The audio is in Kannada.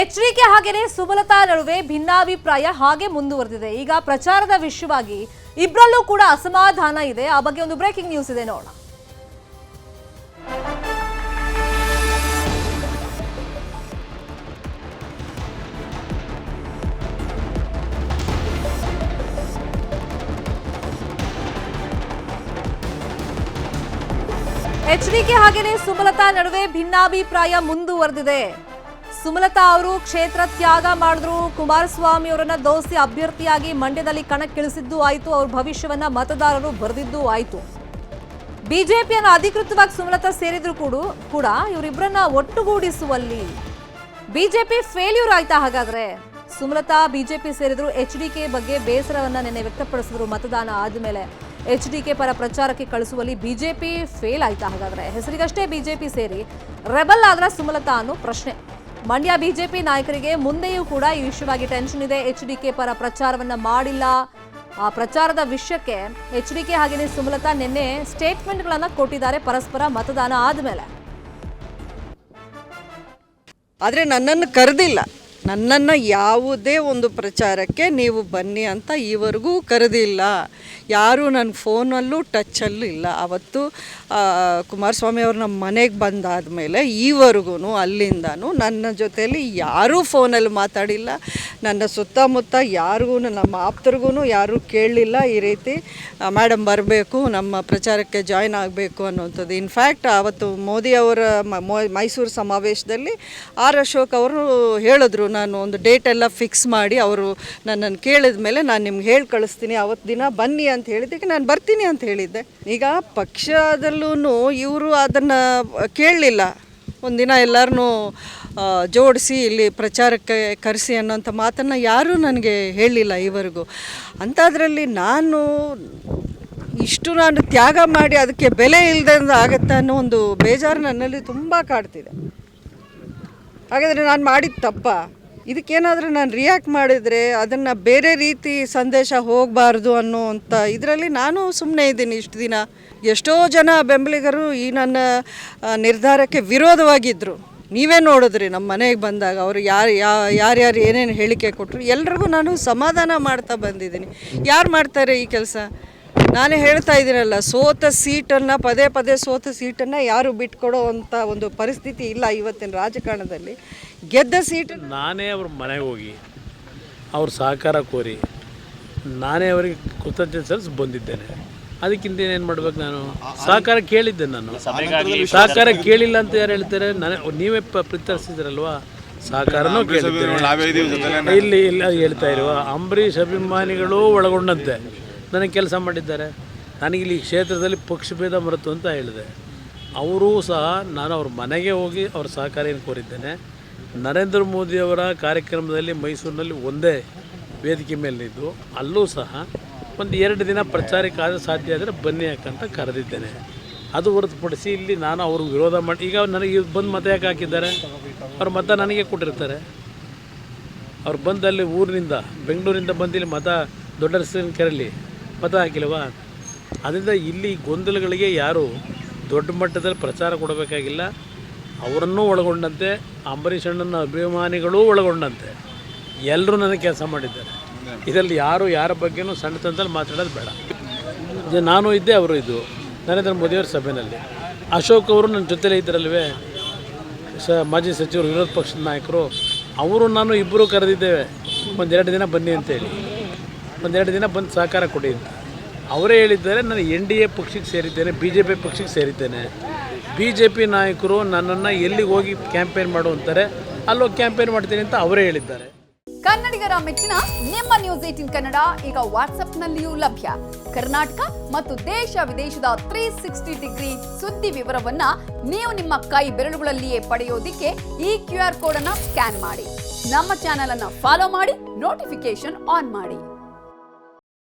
ಎಚ್ಡಿಕೆ ಹಾಗೆಯೇ ಸುಮಲತಾ ನಡುವೆ ಭಿನ್ನಾಭಿಪ್ರಾಯ ಹಾಗೆ ಮುಂದುವರೆದಿದೆ. ಈಗ ಪ್ರಚಾರದ ವಿಷಯವಾಗಿ ಇಬ್ಬರಲ್ಲೂ ಕೂಡ ಅಸಮಾಧಾನ ಇದೆ. ಆ ಬಗ್ಗೆ ಒಂದು ಬ್ರೇಕಿಂಗ್ ನ್ಯೂಸ್ ಇದೆ, ನೋಡೋಣ. ಎಚ್ಡಿಕೆ ಹಾಗೆಯೇ ಸುಮಲತಾ ನಡುವೆ ಭಿನ್ನಾಭಿಪ್ರಾಯ ಮುಂದುವರೆದಿದೆ. ಸುಮಲತಾ ಅವರು ಕ್ಷೇತ್ರ ತ್ಯಾಗ ಮಾಡಿದ್ರು. ಕುಮಾರಸ್ವಾಮಿ ಅವರನ್ನ ದೋಸ್ತಿ ಅಭ್ಯರ್ಥಿಯಾಗಿ ಮಂಡ್ಯದಲ್ಲಿ ಕಣಕ್ಕಿಳಿಸಿದ್ದು ಆಯಿತು. ಅವ್ರ ಭವಿಷ್ಯವನ್ನ ಮತದಾರರು ಬರೆದಿದ್ದು ಆಯಿತು. ಬಿಜೆಪಿಯನ್ನು ಅಧಿಕೃತವಾಗಿ ಸುಮಲತಾ ಸೇರಿದ್ರು ಕೂಡ ಕೂಡ ಇವರಿಬ್ಬರನ್ನ ಒಟ್ಟುಗೂಡಿಸುವಲ್ಲಿ ಬಿಜೆಪಿ ಫೇಲ್ಯೂರ್ ಆಯ್ತಾ ಹಾಗಾದ್ರೆ? ಸುಮಲತಾ ಬಿಜೆಪಿ ಸೇರಿದ್ರು. ಎಚ್ ಡಿ ಕೆ ಬಗ್ಗೆ ಬೇಸರವನ್ನ ನಿನ್ನೆ ವ್ಯಕ್ತಪಡಿಸಿದ್ರು ಮತದಾನ ಆದಮೇಲೆ. ಎಚ್ ಡಿ ಕೆ ಪರ ಪ್ರಚಾರಕ್ಕೆ ಕಳಿಸುವಲ್ಲಿ ಬಿಜೆಪಿ ಫೇಲ್ ಆಯ್ತಾ ಹಾಗಾದ್ರೆ? ಹೆಸರಿಗಷ್ಟೇ ಬಿಜೆಪಿ ಸೇರಿ ರೆಬಲ್ ಆದ್ರ ಸುಮಲತಾ ಅನ್ನೋ ಪ್ರಶ್ನೆ. ಮಂಡ್ಯ ಬಿಜೆಪಿ ನಾಯಕರಿಗೆ ಮುಂದೆಯೂ ಕೂಡ ಈ ವಿಷಯವಾಗಿ ಟೆನ್ಷನ್ ಇದೆ. ಎಚ್ ಡಿ ಕೆ ಪರ ಪ್ರಚಾರವನ್ನ ಮಾಡಿಲ್ಲ. ಆ ಪ್ರಚಾರದ ವಿಷಯಕ್ಕೆ ಎಚ್ ಡಿ ಕೆ ಹಾಗೆಯೇ ಸುಮಲತಾ ನಿನ್ನೆ ಸ್ಟೇಟ್ಮೆಂಟ್ಗಳನ್ನ ಕೊಟ್ಟಿದ್ದಾರೆ ಪರಸ್ಪರ ಮತದಾನ ಆದ್ಮೇಲೆ. ಆದರೆ ನನ್ನನ್ನು ಕರೆದಿಲ್ಲ. ನನ್ನನ್ನು ಯಾವುದೇ ಒಂದು ಪ್ರಚಾರಕ್ಕೆ ನೀವು ಬನ್ನಿ ಅಂತ ಈವರೆಗೂ ಕರೆದಿಲ್ಲ. ಯಾರೂ ನನ್ನ ಫೋನಲ್ಲೂ ಟಚ್ಚಲ್ಲೂ ಇಲ್ಲ. ಅವತ್ತು ಆ, ಕುಮಾರಸ್ವಾಮಿ ಅವ್ರು ನಮ್ಮ ಮನೆಗೆ ಬಂದಾದ ಮೇಲೆ ಈವರೆಗೂ ಅಲ್ಲಿಂದನೂ ನನ್ನ ಜೊತೆಯಲ್ಲಿ ಯಾರೂ ಫೋನಲ್ಲಿ ಮಾತಾಡಿಲ್ಲ. ನನ್ನ ಸುತ್ತಮುತ್ತ ಯಾರಿಗೂ ನಮ್ಮ ಆಪ್ತರಿಗೂ ಯಾರೂ ಕೇಳಲಿಲ್ಲ ಈ ರೀತಿ ಮೇಡಮ್ ಬರಬೇಕು, ನಮ್ಮ ಪ್ರಚಾರಕ್ಕೆ ಜಾಯ್ನ್ ಆಗಬೇಕು ಅನ್ನುವಂಥದ್ದು. ಇನ್ಫ್ಯಾಕ್ಟ್ ಆವತ್ತು ಮೋದಿ ಅವರ ಮೈಸೂರು ಸಮಾವೇಶದಲ್ಲಿ ಆರ್ ಅಶೋಕ್ ಅವರು ಹೇಳಿದ್ರು, ನಾನು ಒಂದು ಡೇಟ್ ಎಲ್ಲ ಫಿಕ್ಸ್ ಮಾಡಿ ಅವರು ನನ್ನನ್ನು ಕೇಳಿದ ಮೇಲೆ ನಾನು ನಿಮ್ಗೆ ಹೇಳಿ ಕಳಿಸ್ತೀನಿ, ಅವತ್ತು ದಿನ ಬನ್ನಿ ಅಂತ ಹೇಳಿದ್ದಕ್ಕೆ ನಾನು ಬರ್ತೀನಿ ಅಂತ ಹೇಳಿದ್ದೆ. ಈಗ ಪಕ್ಷದಲ್ಲೂ ಇವರು ಅದನ್ನು ಕೇಳಲಿಲ್ಲ. ಒಂದಿನ ಎಲ್ಲರನ್ನೂ ಜೋಡಿಸಿ ಇಲ್ಲಿ ಪ್ರಚಾರಕ್ಕೆ ಕರೆಸಿ ಅನ್ನೋಂಥ ಮಾತನ್ನು ಯಾರೂ ನನಗೆ ಹೇಳಲಿಲ್ಲ ಈವರೆಗೂ. ಅಂಥದ್ರಲ್ಲಿ ನಾನು ಇಷ್ಟು ನಾನು ತ್ಯಾಗ ಮಾಡಿ ಅದಕ್ಕೆ ಬೆಲೆ ಇಲ್ಲದೆ ಆಗುತ್ತೆ ಅನ್ನೋ ಒಂದು ಬೇಜಾರು ನನ್ನಲ್ಲಿ ತುಂಬ ಕಾಡ್ತಿದೆ. ಹಾಗಾದರೆ ನಾನು ಮಾಡಿದ ತಪ್ಪ? ಇದಕ್ಕೇನಾದರೂ ನಾನು ರಿಯಾಕ್ಟ್ ಮಾಡಿದರೆ ಅದನ್ನು ಬೇರೆ ರೀತಿ ಸಂದೇಶ ಹೋಗಬಾರ್ದು ಅನ್ನುವಂಥ ಇದರಲ್ಲಿ ನಾನು ಸುಮ್ಮನೆ ಇದ್ದೀನಿ ಇಷ್ಟು ದಿನ. ಎಷ್ಟೋ ಜನ ಬೆಂಬಲಿಗರು ಈ ನನ್ನ ನಿರ್ಧಾರಕ್ಕೆ ವಿರೋಧವಾಗಿದ್ದರು ನೀವೇ ನೋಡಿದ್ರಿ ನಮ್ಮ ಮನೆಗೆ ಬಂದಾಗ ಅವರು ಯಾರು ಯಾರ್ಯಾರು ಏನೇನು ಹೇಳಿಕೆ ಕೊಟ್ಟರು ಎಲ್ರಿಗೂ ನಾನು ಸಮಾಧಾನ ಮಾಡ್ತಾ ಬಂದಿದ್ದೀನಿ. ಯಾರು ಮಾಡ್ತಾರೆ ಈ ಕೆಲಸ? ನಾನೇ ಹೇಳ್ತಾ ಇದ್ದೀನಲ್ಲ ಸೋತ ಸೀಟನ್ನು ಪದೇ ಪದೇ ಸೋತ ಸೀಟನ್ನು ಯಾರು ಬಿಟ್ಕೊಡೋ ಅಂಥ ಒಂದು ಪರಿಸ್ಥಿತಿ ಇಲ್ಲ ಇವತ್ತಿನ ರಾಜಕಾರಣದಲ್ಲಿ. ಗೆದ್ದ ಸೀಟ್ ನಾನೇ ಅವ್ರ ಮನೆಗೆ ಹೋಗಿ ಅವ್ರ ಸಹಕಾರ ಕೋರಿ ನಾನೇ ಅವರಿಗೆ ಕೃತಜ್ಞತೆ ಸಲ್ಲಿಸಿ ಬಂದಿದ್ದೇನೆ. ಅದಕ್ಕಿಂತ ಏನು ಮಾಡ್ಬೇಕು ನಾನು? ಸಹಕಾರ ಕೇಳಿದ್ದೆ ನಾನು. ಸಹಕಾರ ಕೇಳಿಲ್ಲ ಅಂತ ಯಾರು ಹೇಳ್ತಾರೆ? ನಾನು ನೀವೇ ಪ ಪ್ರತಿರಿಸಿದ್ರಲ್ವಾ ಸಹಕಾರನೂ ಕೇಳಿದ್ದೇನೆ. ಇಲ್ಲಿ ಇಲ್ಲ ಹೇಳ್ತಾ ಇರುವ ಅಂಬರೀಷ್ ಅಭಿಮಾನಿಗಳು ಒಳಗೊಂಡಂತೆ. ನನಗೆ ಕೆಲಸ ಮಾಡಿದ್ದಾರೆ. ನನಗಿಲ್ಲಿ ಈ ಕ್ಷೇತ್ರದಲ್ಲಿ ಪಕ್ಷಭೇದ ಮರೆತು ಅಂತ ಹೇಳಿದೆ. ಅವರೂ ಸಹ ನಾನು ಅವ್ರ ಮನೆಗೆ ಹೋಗಿ ಅವ್ರ ಸಹಕಾರಿಯನ್ನು ಕೋರಿದ್ದೇನೆ. ನರೇಂದ್ರ ಮೋದಿಯವರ ಕಾರ್ಯಕ್ರಮದಲ್ಲಿ ಮೈಸೂರಿನಲ್ಲಿ ಒಂದೇ ವೇದಿಕೆ ಮೇಲಿದ್ದು ಅಲ್ಲೂ ಸಹ ಒಂದು ಎರಡು ದಿನ ಪ್ರಚಾರಕ್ಕೆ ಆದರೆ ಸಾಧ್ಯ ಆದರೆ ಬನ್ನಿ ಯಾಕಂತ ಕರೆದಿದ್ದೇನೆ. ಅದು ಹೊರತುಪಡಿಸಿ ಇಲ್ಲಿ ನಾನು ಅವ್ರ ವಿರೋಧ ಮಾಡಿ ಈಗ ನನಗೆ ಬಂದು ಮತ ಯಾಕೆ ಹಾಕಿದ್ದಾರೆ? ಅವ್ರ ಮತ ನನಗೆ ಕೊಟ್ಟಿರ್ತಾರೆ. ಅವ್ರು ಬಂದಲ್ಲಿ ಊರಿನಿಂದ ಬೆಂಗಳೂರಿಂದ ಬಂದು ಇಲ್ಲಿ ಮತ ದೊಡ್ಡ ರಸ್ತೆಯನ್ನು ಕೆರಳಿ ಮತ ಹಾಕಿಲ್ವ ಅದರಿಂದ ಇಲ್ಲಿ ಗೊಂದಲಗಳಿಗೆ ಯಾರು ದೊಡ್ಡ ಮಟ್ಟದಲ್ಲಿ ಪ್ರಚಾರ ಕೊಡಬೇಕಾಗಿಲ್ಲ. ಅವರನ್ನೂ ಒಳಗೊಂಡಂತೆ, ಅಂಬರೀಷ್ ಅಣ್ಣನ ಅಭಿಮಾನಿಗಳೂ ಒಳಗೊಂಡಂತೆ. ಎಲ್ಲರೂ ನನಗೆ ಕೆಲಸ ಮಾಡಿದ್ದಾರೆ. ಇದರಲ್ಲಿ ಯಾರು ಯಾರ ಬಗ್ಗೆನೂ ಸಣ್ಣತನದಲ್ಲಿ ಮಾತಾಡೋದು ಬೇಡ. ನಾನು ಇದ್ದೆ, ಅವರು ಇದ್ದು. ನರೇಂದ್ರ ಮೋದಿಯವರ ಸಭೆಯಲ್ಲಿ. ಅಶೋಕ್ ಅವರು ನನ್ನ ಜೊತೆಲೇ ಇದ್ದರಲ್ವೇ ಸ, ಮಾಜಿ ಸಚಿವರು ವಿರೋಧ ಪಕ್ಷದ ನಾಯಕರು. ಅವರು ನಾನು ಇಬ್ಬರು ಕರೆದಿದ್ದೇವೆ. ಒಂದೆರಡು ದಿನ ಬನ್ನಿ ಅಂತೇಳಿ. ಒಂದೆರಡು ದಿನ ಬಂದು ಸಹಕಾರ ಅಂತ. ಅವರೇ ಹೇಳಿದ್ದಾರೆ, ನಾನು ಎನ್ ಡಿ ಎ ಪಕ್ಷಕ್ಕೆ ಸೇರಿದ್ದೇನೆ, ಬಿ ಜೆ ಪಿ ಪಕ್ಷಕ್ಕೆ ಸೇರಿದ್ದೇನೆ. ಬಿ ಜೆ ಪಿ ನಾಯಕರು ನನ್ನನ್ನು ಎಲ್ಲಿಗೆ ಹೋಗಿ ಕ್ಯಾಂಪೇನ್ ಮಾಡು ಅಂತಾರೆ, ಅಲ್ಲೋಗಿ ಕ್ಯಾಂಪೇನ್ ಮಾಡ್ತೀನಿ ಅಂತ ಅವರೇ ಹೇಳಿದ್ದಾರೆ. ಕನ್ನಡಿಗರ ಮೆಚ್ಚಿನ ನಿಮ್ಮ ನ್ಯೂಸ್ ಏಟಿನ್ ಕನ್ನಡ ಈಗ ವಾಟ್ಸ್ಆಪ್ನಲ್ಲಿಯೂ ಲಭ್ಯ. ಕರ್ನಾಟಕ ಮತ್ತು ದೇಶ ವಿದೇಶದ ತ್ರೀ ಸಿಕ್ಸ್ಟಿ ಡಿಗ್ರಿ ಸುದ್ದಿ ವಿವರವನ್ನ ನೀವು ನಿಮ್ಮ ಕೈ ಬೆರಳುಗಳಲ್ಲಿಯೇ ಪಡೆಯೋದಿಕ್ಕೆ ಈ ಕ್ಯೂ ಆರ್ ಕೋಡ್ ಅನ್ನ ಸ್ಕ್ಯಾನ್ ಮಾಡಿ. ನಮ್ಮ ಚಾನೆಲ್ ಅನ್ನ ಫಾಲೋ ಮಾಡಿ ನೋಟಿಫಿಕೇಶನ್ ಆನ್ ಮಾಡಿ.